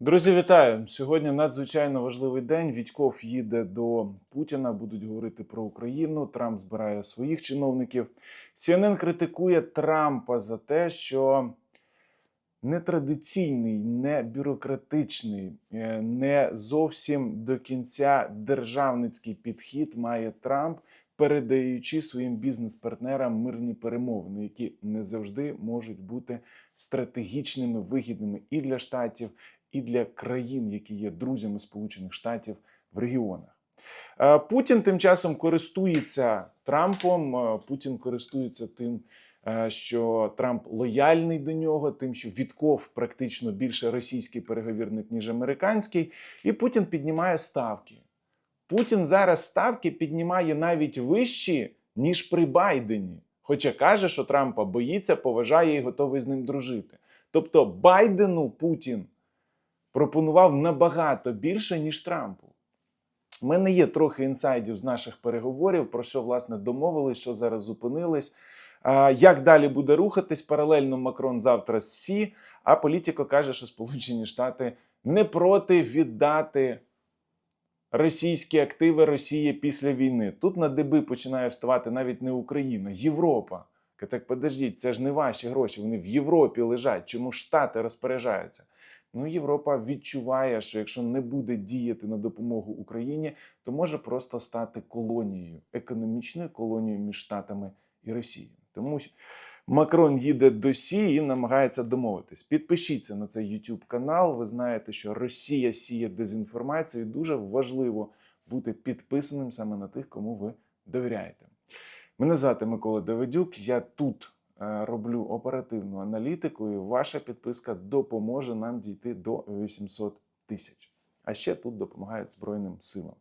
Друзі, вітаю! Сьогодні надзвичайно важливий день. Вітьков їде до Путіна. Будуть говорити про Україну. Трамп збирає своїх чиновників. CNN критикує Трампа за те, що нетрадиційний, не бюрократичний, е, не зовсім до кінця державницький підхід має Трамп, передаючи своїм бізнес-партнерам мирні перемовини, які не завжди можуть бути стратегічними, вигідними і для штатів, і для країн, які є друзями Сполучених Штатів в регіонах. Е, Путін тим часом користується Трампом. е, Путін користується тим, е, що Трамп лояльний до нього, тим, що Вітков практично більше російський переговірник, ніж американський, і Путін піднімає ставки. Путін зараз ставки піднімає навіть вищі, ніж при Байдені. Хоча каже, що Трампа боїться, поважає і готовий з ним дружити. Тобто Байдену Путін пропонував набагато більше, ніж Трампу. У мене є трохи інсайдів з наших переговорів, про що власне домовились, що зараз зупинились. Як далі буде рухатись? Паралельно Макрон завтра з Сі, а політико каже, що Сполучені Штати не проти віддати російські активи Росії після війни. Тут на деби починає вставати навіть не Україна, Європа. Так подождіть, це ж не ваші гроші, вони в Європі лежать. Чому Штати розпоряджаються? Ну, Європа відчуває, що якщо не буде діяти на допомогу Україні, то може просто стати колонією, економічною колонією між Штатами і Росією. Тому Макрон їде до Сі і намагається домовитись. Підпишіться на цей YouTube канал. Ви знаєте, що Росія сіє дезінформацію. і Дуже важливо бути підписаним саме на тих, кому ви довіряєте. Мене звати Микола Давидюк. Я тут роблю оперативну аналітику, і ваша підписка допоможе нам дійти до 800 тисяч. А ще тут допомагають Збройним силам.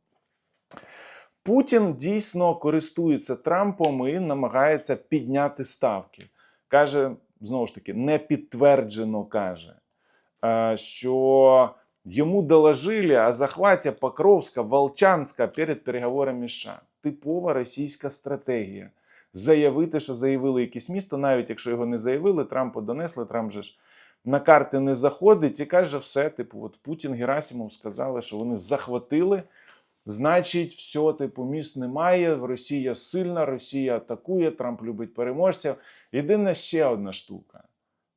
Путін дійсно користується Трампом і намагається підняти ставки. Каже, знову ж таки, не підтверджено каже, е, що йому доложили о захваті Покровська, Волчанська перед переговорами США. Типова російська стратегія. Заявити, що заявили якесь місто, навіть якщо його не заявили, Трампу донесли, Трамп же ж на карти не заходить і каже, все, типу, от Путін Герасимов сказали, що вони захватили. Значить, все, типу, міст немає. Росія сильна, Росія атакує, Трамп любить переможців. Єдина ще одна штука: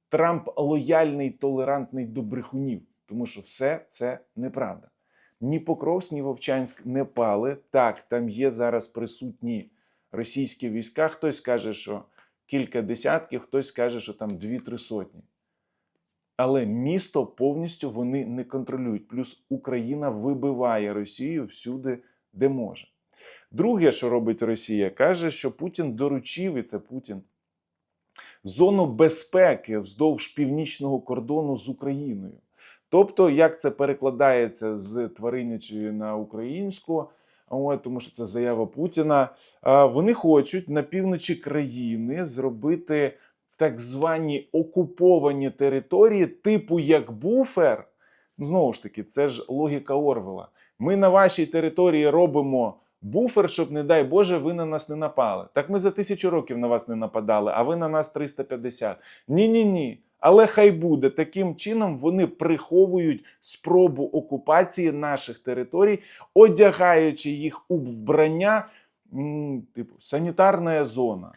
Трамп лояльний, толерантний до брехунів, тому що все це неправда. Ні Покровськ, ні Вовчанськ не пали. Так, там є зараз присутні російські війська. Хтось каже, що кілька десятків, хтось каже, що там дві-три сотні. Але місто повністю вони не контролюють. Плюс Україна вибиває Росію всюди, де може. Друге, що робить Росія, каже, що Путін доручив, і це Путін, зону безпеки вздовж північного кордону з Україною. Тобто, як це перекладається з тваринячої на українську, от, тому що це заява Путіна, вони хочуть на півночі країни зробити так звані окуповані території, типу як буфер. Знову ж таки, це ж логіка Орвела. Ми на вашій території робимо буфер, щоб, не дай Боже, ви на нас не напали. Так ми за тисячу років на вас не нападали, а ви на нас 350. Ні-ні ні. Але хай буде таким чином вони приховують спробу окупації наших територій, одягаючи їх у вбрання, типу санітарна зона,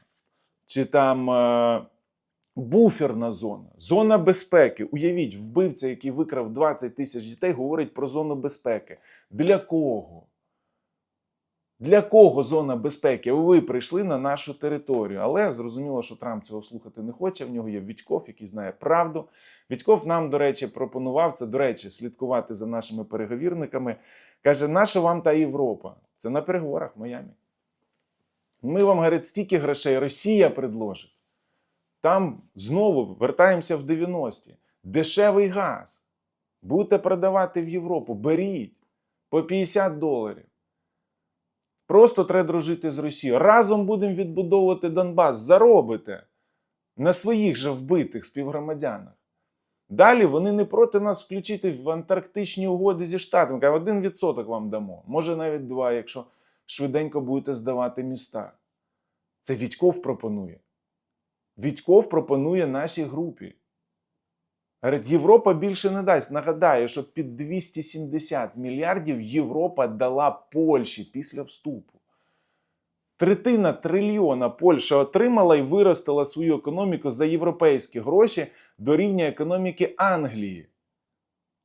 чи там е, буферна зона, зона безпеки. Уявіть, вбивця, який викрав 20 тисяч дітей, говорить про зону безпеки. Для кого? Для кого зона безпеки? Ви прийшли на нашу територію. Але зрозуміло, що Трамп цього слухати не хоче. В нього є Вітьков, який знає правду. Вітьков нам, до речі, пропонував це, до речі, слідкувати за нашими переговірниками. Каже, наша вам та Європа? Це на переговорах в Майамі. Ми вам, говорить, стільки грошей Росія предложить. Там знову вертаємося в 90-ті. Дешевий газ. Будете продавати в Європу, беріть по 50 доларів. Просто треба дружити з Росією. Разом будемо відбудовувати Донбас. Заробите на своїх же вбитих співгромадянах. Далі вони не проти нас включити в антарктичні угоди зі Штатами. Кажуть, один відсоток вам дамо, може навіть два, якщо швиденько будете здавати міста. Це Вітьков пропонує. Вітьков пропонує нашій групі. Говорить, Європа більше не дасть. Нагадаю, що під 270 мільярдів Європа дала Польщі після вступу. Третина трильйона Польща отримала і виростила свою економіку за європейські гроші до рівня економіки Англії.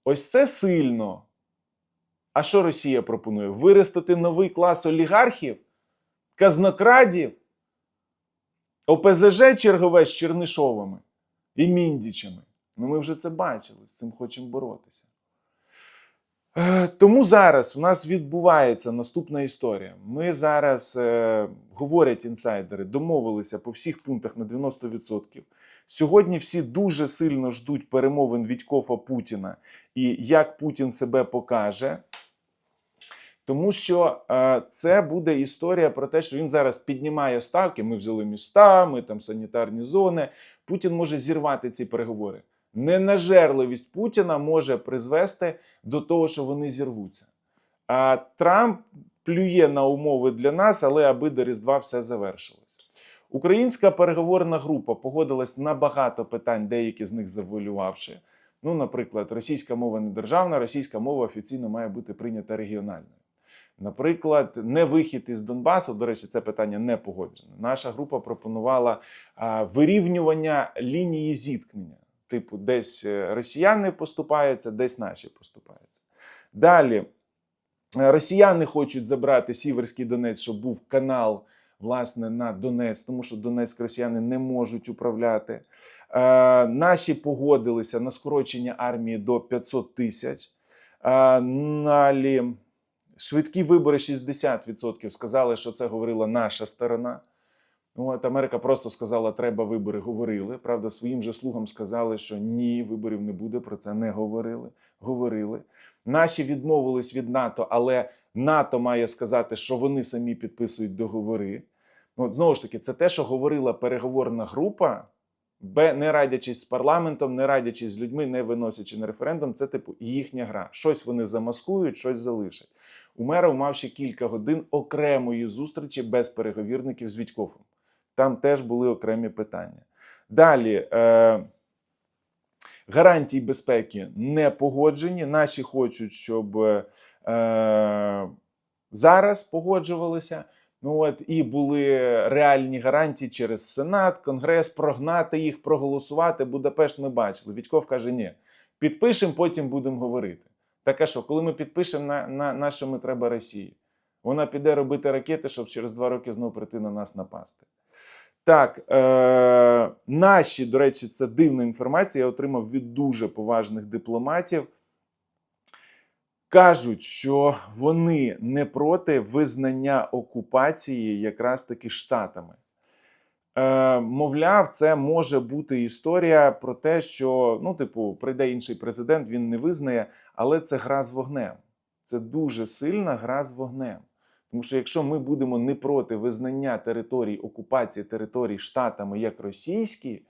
Ось це сильно. А що Росія пропонує? Виростити новий клас олігархів, казнокрадів, ОПЗЖ чергове з Чернишовими і Міндічами. Ну, ми вже це бачили, з цим хочемо боротися. Е, Тому зараз у нас відбувається наступна історія. Ми зараз, е, говорять інсайдери, домовилися по всіх пунктах на 90%. Сьогодні всі дуже сильно ждуть перемовин Вітькофа Путіна і як Путін себе покаже. Тому що е, це буде історія про те, що він зараз піднімає ставки. Ми взяли міста, ми там санітарні зони. Путін може зірвати ці переговори. Ненажерливість Путіна може призвести до того, що вони зірвуться. А Трамп плює на умови для нас, але аби до Різдва все завершилось. Українська переговорна група погодилась на багато питань, деякі з них завуалювавши. Ну, наприклад, російська мова не державна, російська мова офіційно має бути прийнята регіональною. Наприклад, не вихід із Донбасу, до речі, це питання не погоджене. Наша група пропонувала вирівнювання лінії зіткнення. Типу, десь е, росіяни поступаються, десь наші поступаються. Далі, е, росіяни хочуть забрати Сіверський Донець, щоб був канал власне на Донець, тому що Донецьк росіяни не можуть управляти. Е, наші погодилися на скорочення армії до 500 тисяч. Е, далі, швидкі вибори 60% сказали, що це говорила наша сторона. От Америка просто сказала, треба вибори. Говорили. Правда, своїм же слугам сказали, що ні, виборів не буде. Про це не говорили. Говорили. Наші відмовились від НАТО, але НАТО має сказати, що вони самі підписують договори. От знову ж таки, це те, що говорила переговорна група, не радячись з парламентом, не радячись з людьми, не виносячи на референдум. Це типу їхня гра. Щось вони замаскують, щось залишать. Умеров мав ще кілька годин окремої зустрічі без переговірників з Вітькофом. Там теж були окремі питання. Далі. Е- Гарантії безпеки не погоджені. Наші хочуть, щоб е, зараз погоджувалися. Ну от і були реальні гарантії через Сенат, Конгрес, прогнати їх, проголосувати. Будапешт ми бачили. Вітьков каже: ні, підпишемо, потім будемо говорити. Так а що, коли ми підпишемо, на, на, на що ми треба Росії? Вона піде робити ракети, щоб через два роки знову прийти на нас напасти. Так, е, наші, до речі, це дивна інформація. Я отримав від дуже поважних дипломатів. Кажуть, що вони не проти визнання окупації якраз таки штатами. Е, мовляв, це може бути історія про те, що, ну, типу, прийде інший президент, він не визнає, але це гра з вогнем. Це дуже сильна гра з вогнем. Тому що якщо ми будемо не проти визнання територій окупації територій штатами як російські,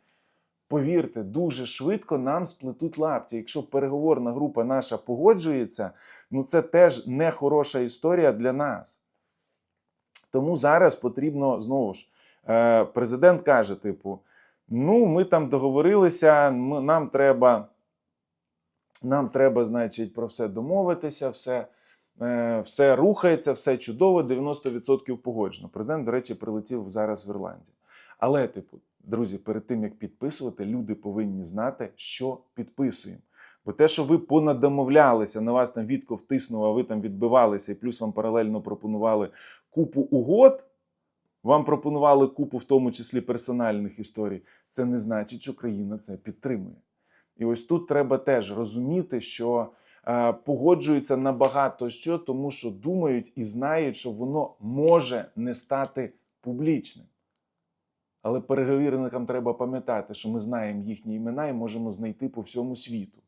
повірте, дуже швидко нам сплетуть лапті. Якщо переговорна група наша погоджується, ну це теж не хороша історія для нас. Тому зараз потрібно знову ж. е, Президент каже: типу, ну, ми там договорилися, нам треба, нам треба, значить, про все домовитися, все. Е, все рухається, все чудово, 90% погоджено. Президент, до речі, прилетів зараз в Ірландію. Але, типу, друзі, перед тим як підписувати, люди повинні знати, що підписуємо. Бо те, що ви понадомовлялися, на вас там Вітко втиснув, а ви там відбивалися, і плюс вам паралельно пропонували купу угод, вам пропонували купу, в тому числі персональних історій, це не значить, що країна це підтримує. І ось тут треба теж розуміти, що погоджуються на багато що, тому що думають і знають, що воно може не стати публічним. Але переговірникам треба пам'ятати, що ми знаємо їхні імена і можемо знайти по всьому світу.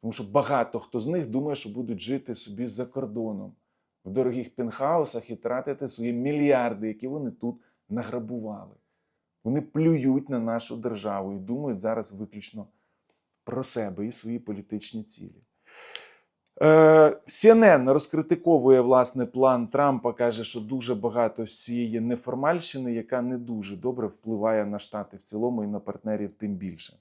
Тому що багато хто з них думає, що будуть жити собі за кордоном в дорогих пентхаусах і тратити свої мільярди, які вони тут награбували. Вони плюють на нашу державу і думають зараз виключно про себе і свої політичні цілі. Е, CNN розкритиковує власне план Трампа, каже, що дуже багато з неформальщини, яка не дуже добре впливає на Штати в цілому і на партнерів тим більше.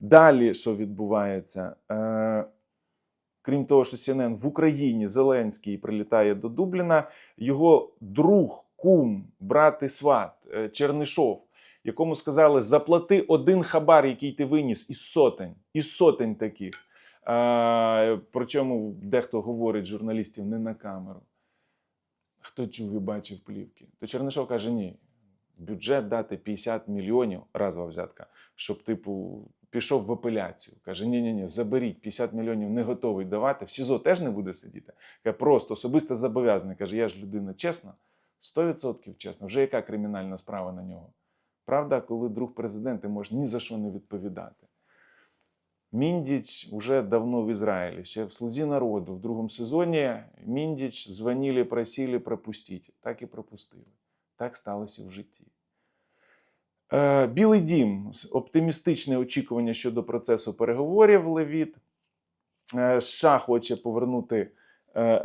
Далі, що відбувається? Е, крім того, що CNN в Україні Зеленський прилітає до Дубліна, його друг, кум, брат і сват е, Чернишов, якому сказали: заплати один хабар, який ти виніс, із сотень, із сотень таких. Е, причому дехто говорить журналістів не на камеру. Хто чув і бачив плівки? То Чернишов каже: ні, бюджет дати 50 мільйонів разова взятка, щоб, типу, пішов в апеляцію. Каже: ні, ні, ні, заберіть 50 мільйонів, не готовий давати. В СІЗО теж не буде сидіти. Каже, просто особисто зобов'язаний. Каже, я ж людина чесна, 100% чесна. Вже яка кримінальна справа на нього? Правда, коли друг президента може ні за що не відповідати. Міндіч уже давно в Израиле, ще в «Слузі народу» в другому сезоні Міндіч дзвонили, просили пропустити. Так і пропустили. Так сталося в житті. Е, Білий дім оптимістичне очікування щодо процесу переговорів Левіт. Е, США хоче повернути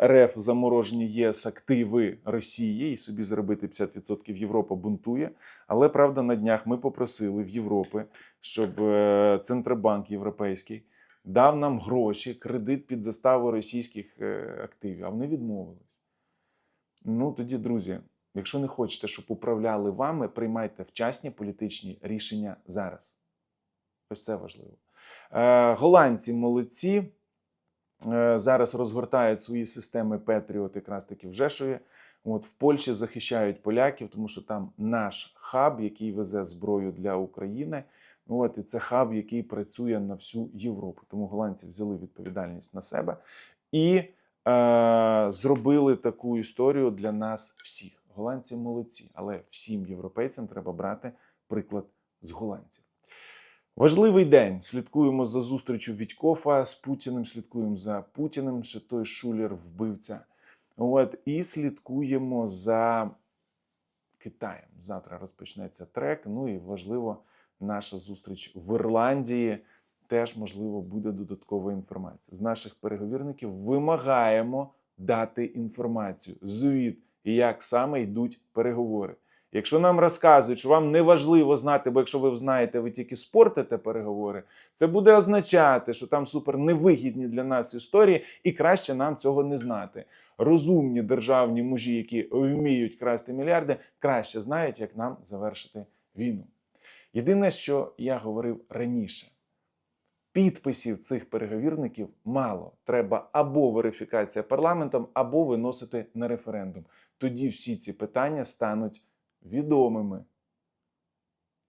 РФ заморожені ЄС активи Росії і собі зробити 50% Європа бунтує. Але правда, на днях ми попросили в Європи, щоб е, Центробанк Європейський дав нам гроші, кредит під заставу російських е, активів, а вони відмовились. Ну тоді, друзі, якщо не хочете, щоб управляли вами, приймайте вчасні політичні рішення зараз. Ось це важливо. Е, голландці молодці. Е, зараз розгортають свої системи Петріот якраз таки в Жешові. От в Польщі захищають поляків, тому що там наш хаб, який везе зброю для України. От і це хаб, який працює на всю Європу. Тому голландці взяли відповідальність на себе і е, зробили таку історію для нас всіх. Голландці молодці, але всім європейцям треба брати приклад з голландців. Важливий день. Слідкуємо за зустрічю Вітькофа з Путіним, слідкуємо за Путіним, ще той шулер вбивця. От, і слідкуємо за Китаєм. Завтра розпочнеться трек. Ну і важливо, наша зустріч в Ірландії. Теж, можливо, буде додаткова інформація. З наших переговірників вимагаємо дати інформацію, звіт, як саме йдуть переговори. Якщо нам розказують, що вам не важливо знати, бо якщо ви знаєте, ви тільки спортите переговори, це буде означати, що там супер невигідні для нас історії, і краще нам цього не знати. Розумні державні мужі, які вміють красти мільярди, краще знають, як нам завершити війну. Єдине, що я говорив раніше. Підписів цих переговірників мало. Треба або верифікація парламентом, або виносити на референдум. Тоді всі ці питання стануть відомими.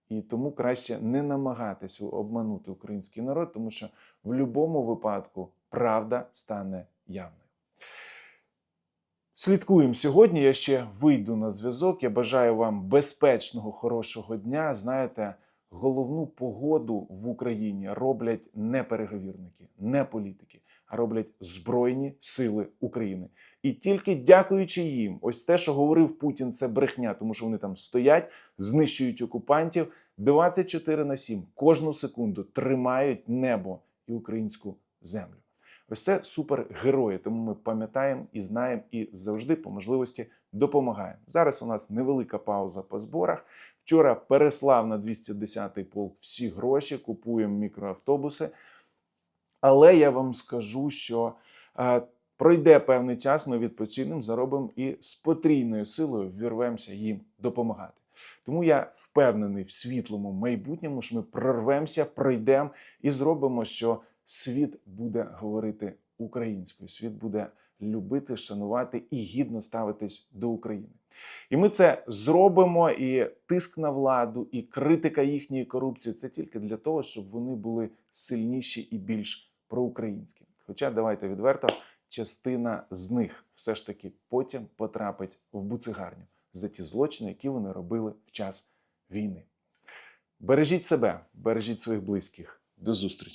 І тому краще не намагатися обманути український народ, тому що в будь-якому випадку правда стане явною. Слідкуємо сьогодні. Я ще вийду на зв'язок. Я бажаю вам безпечного, хорошого дня. Знаєте, головну погоду в Україні роблять не переговірники, не політики, а роблять Збройні Сили України. І тільки дякуючи їм, ось те, що говорив Путін, це брехня, тому що вони там стоять, знищують окупантів 24 на 7, кожну секунду тримають небо і українську землю. Ось це супергерої, тому ми пам'ятаємо і знаємо, і завжди по можливості допомагаємо. Зараз у нас невелика пауза по зборах. Вчора переслав на 210-й полк всі гроші, купуємо мікроавтобуси. Але я вам скажу, що е, пройде певний час, ми відпочинемо, заробимо і з потрійною силою ввірвемося їм допомагати. Тому я впевнений в світлому майбутньому, що ми прорвемося, пройдемо і зробимо, що світ буде говорити українською, світ буде любити, шанувати і гідно ставитись до України. І ми це зробимо. І тиск на владу, і критика їхньої корупції це тільки для того, щоб вони були сильніші і більш проукраїнські. Хоча давайте відверто, частина з них все ж таки потім потрапить в буцигарню за ті злочини, які вони робили в час війни. Бережіть себе, бережіть своїх близьких. До зустрічі!